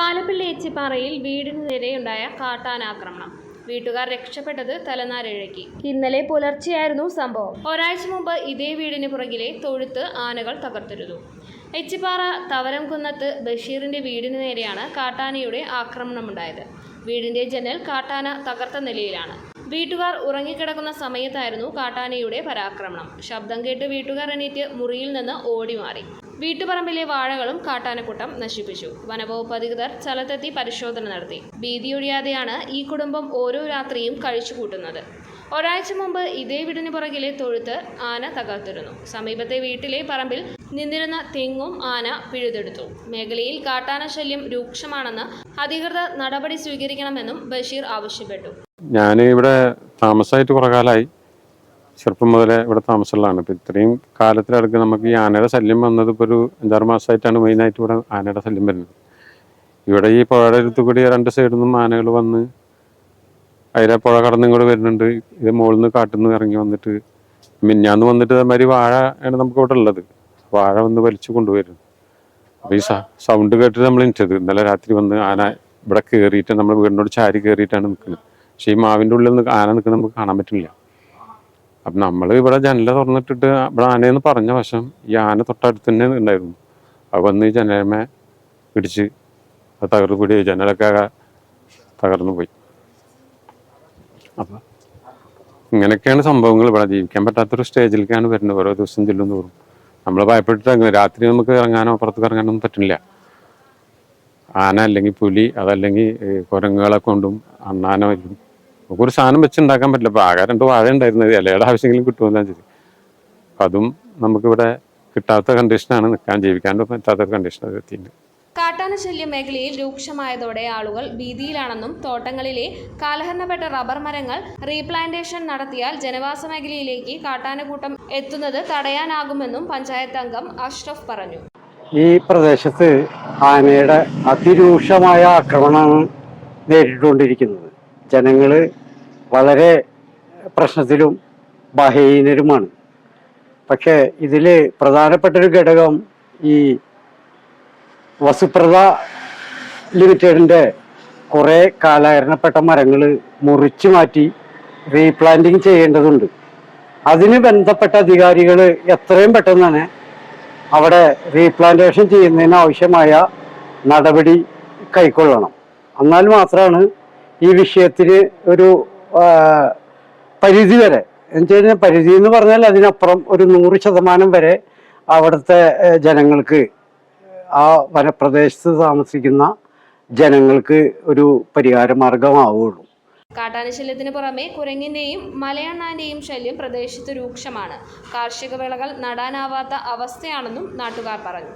പാലപ്പള്ളി എച്ചിപ്പാറയിൽ വീടിനു നേരെയുണ്ടായ കാട്ടാനാക്രമണം. വീട്ടുകാർ രക്ഷപ്പെട്ടത് തലനാരിഴയ്ക്ക് ഇന്നലെ പുലർച്ചെയായിരുന്നു സംഭവം. ഒരാഴ്ച മുമ്പ് ഇതേ വീടിന് പുറകിലെ തൊഴുത്ത് ആനകൾ തകർത്തിരുന്നു എച്ചിപ്പാറ തവരംകുന്നത്ത് ബഷീറിന്റെ വീടിന് നേരെയാണ് കാട്ടാനയുടെ ആക്രമണമുണ്ടായത്. വീടിന്റെ ജനൽ കാട്ടാന തകർത്ത നിലയിലാണ്. വീട്ടുകാർ ഉറങ്ങിക്കിടക്കുന്ന സമയത്തായിരുന്നു കാട്ടാനയുടെ പരാക്രമണം. ശബ്ദം കേട്ട് വീട്ടുകാർ എണീറ്റ് മുറിയിൽ നിന്ന് ഓടി മാറി വീട്ടുപറമ്പിലെ വാഴകളും കാട്ടാനക്കൂട്ടം നശിപ്പിച്ചു. വനവകുപ്പ് അധികൃതർ സ്ഥലത്തെത്തി പരിശോധന നടത്തി. ഭീതിയൊഴിയാതെയാണ് ഈ കുടുംബം ഓരോ രാത്രിയും കഴിച്ചുകൂട്ടുന്നത്. ഒരാഴ്ച മുമ്പ് ഇതേ വീടിന് പുറകിലെ തൊഴുത്ത് ആന തകർത്തിരുന്നു. സമീപത്തെ വീട്ടിലെ പറമ്പിൽ നിന്നിരുന്ന തെങ്ങും ആന പിഴുതെടുത്തു. മേഖലയിൽ കാട്ടാന ശല്യം രൂക്ഷമാണെന്ന് അധികൃതർ നടപടി സ്വീകരിക്കണമെന്നും ബഷീർ ആവശ്യപ്പെട്ടു. ഞാൻ ഇവിടെ താമസമായിട്ട് കുറേ കാലമായി ചെറുപ്പം മുതലേ ഇവിടെ താമസമുള്ളതാണ്. ഇപ്പം ഇത്രയും കാലത്തിലടക്ക് നമുക്ക് ഈ ആനയുടെ ശല്യം വന്നത് ഇപ്പോൾ ഒരു അഞ്ചാറ് മാസമായിട്ടാണ് മെയിനായിട്ട് ഇവിടെ ആനയുടെ ശല്യം വരുന്നത്. ഇവിടെ ഈ പുഴയുടെ അടുത്ത് കൂടി രണ്ട് സൈഡിൽ നിന്നും ആനകൾ വന്ന് അതിലെ പുഴ കടന്നും കൂടെ വരുന്നുണ്ട്. ഇത് മുകളിൽ നിന്ന് കാട്ടിൽ നിന്ന് ഇറങ്ങി വന്നിട്ട് മിന്നാന്ന് വന്നിട്ട് അതേമാതിരി വാഴ ആണ് നമുക്ക് ഇവിടെ ഉള്ളത്. വാഴ വന്ന് വലിച്ചു കൊണ്ടുവരും. അപ്പോൾ ഈ സൗണ്ട് കേട്ടിട്ട് നമ്മൾ ഇന്നലെ രാത്രി വന്ന് ആന ഇവിടെ കയറിയിട്ട് നമ്മൾ വീടിനോട് ചാരി കയറിയിട്ടാണ് നിൽക്കുന്നത് പക്ഷേ ഈ മാവിന്റെ ഉള്ളിൽ നിന്ന് ആന നിൽക്കുന്നത് നമുക്ക് കാണാൻ പറ്റില്ല. അപ്പം നമ്മൾ ഇവിടെ ജനല തുറന്നിട്ടിട്ട് ഇവിടെ ആനയെന്ന് പറഞ്ഞ വശം ഈ ആന തൊട്ടടുത്ത് തന്നെ ഉണ്ടായിരുന്നു. അത് വന്ന് ഈ ജനലമേ പിടിച്ച് അത് തകർന്നു കൂടി. ജനലൊക്കെ തകർന്നു പോയി. അപ്പം ഇങ്ങനെയൊക്കെയാണ് സംഭവങ്ങൾ ഇവിടെ ജീവിക്കാൻ പറ്റാത്തൊരു സ്റ്റേജിലേക്കാണ് വരുന്നത്. ഓരോ ദിവസം ചെല്ലും തോറും. നമ്മൾ ഭയപ്പെട്ടിട്ട് അങ്ങനെ രാത്രി നമുക്ക് ഇറങ്ങാനോ പുറത്തേക്ക് ഇറങ്ങാനോ ഒന്നും പറ്റില്ല ആന അല്ലെങ്കിൽ പുലി അതല്ലെങ്കിൽ കുരങ്ങുകളെ കൊണ്ടും അണ്ണാനോ വരും നമുക്ക് ഒരു സാധനം വെച്ച് ഉണ്ടാക്കാൻ പറ്റില്ല. അപ്പോൾ ആകെ രണ്ട് വാഴ ഉണ്ടായിരുന്നത് ഇലയുടെ ആവശ്യമെങ്കിലും കിട്ടുമെന്നാണ് ശരി അപ്പൊ അതും നമുക്കിവിടെ കിട്ടാത്ത കണ്ടീഷനാണ് നിൽക്കാൻ ജീവിക്കാൻ പറ്റാത്ത കണ്ടീഷൻ എത്തിയിട്ടുണ്ട്. കാട്ടാന ശല്യം മേഖലയിൽ രൂക്ഷമായതോടെ ആളുകൾ ഭീതിയിലാണെന്നും തോട്ടങ്ങളിലെ കാലഹരണപ്പെട്ട റബ്ബർ മരങ്ങൾ റീപ്ലാന്റേഷൻ നടത്തിയാൽ ജനവാസ മേഖലയിലേക്ക് കാട്ടാനക്കൂട്ടം എത്തുന്നത് തടയാനാകുമെന്നും പഞ്ചായത്ത് അംഗം അഷ്റഫ് പറഞ്ഞു. ഈ പ്രദേശത്ത് ആനയുടെ അതിരൂക്ഷമായ ആക്രമണമാണ് നേരിട്ടുകൊണ്ടിരിക്കുന്നത്. ജനങ്ങൾ വളരെ പ്രശ്നത്തിലും ബഹീനരുമാണ് പക്ഷേ ഇതിൽ പ്രധാനപ്പെട്ട ഒരു ഘടകം ഈ വസുപ്രത ലിമിറ്റഡിന്റെ കുറേ കാലഹരണപ്പെട്ട മരങ്ങൾ മുറിച്ചു മാറ്റി റീപ്ലാന്റിങ് ചെയ്യേണ്ടതുണ്ട്. അതിന് ബന്ധപ്പെട്ട അധികാരികൾ എത്രയും പെട്ടെന്ന് തന്നെ അവിടെ റീപ്ലാന്റേഷൻ ചെയ്യുന്നതിന് ആവശ്യമായ നടപടി കൈക്കൊള്ളണം. എന്നാൽ മാത്രമാണ് ഈ വിഷയത്തിന് ഒരു പരിധി വരെ. എന്ന് കഴിഞ്ഞാൽ പരിധി എന്ന് പറഞ്ഞാൽ അതിനപ്പുറം ഒരു നൂറ് ശതമാനം വരെ അവിടുത്തെ ജനങ്ങൾക്ക് ആ വനപ്രദേശത്ത് താമസിക്കുന്ന ജനങ്ങൾക്ക് ഒരു പരിഹാര മാർഗമാവുള്ളൂ കാട്ടാനശല്യത്തിന് പുറമെ കുരങ്ങിന്റെയും മലയണ്ണാന്റെയും ശല്യം പ്രദേശത്ത് രൂക്ഷമാണ്. കാർഷിക വിളകൾ നടാനാവാത്ത അവസ്ഥയാണെന്നും നാട്ടുകാർ പറഞ്ഞു.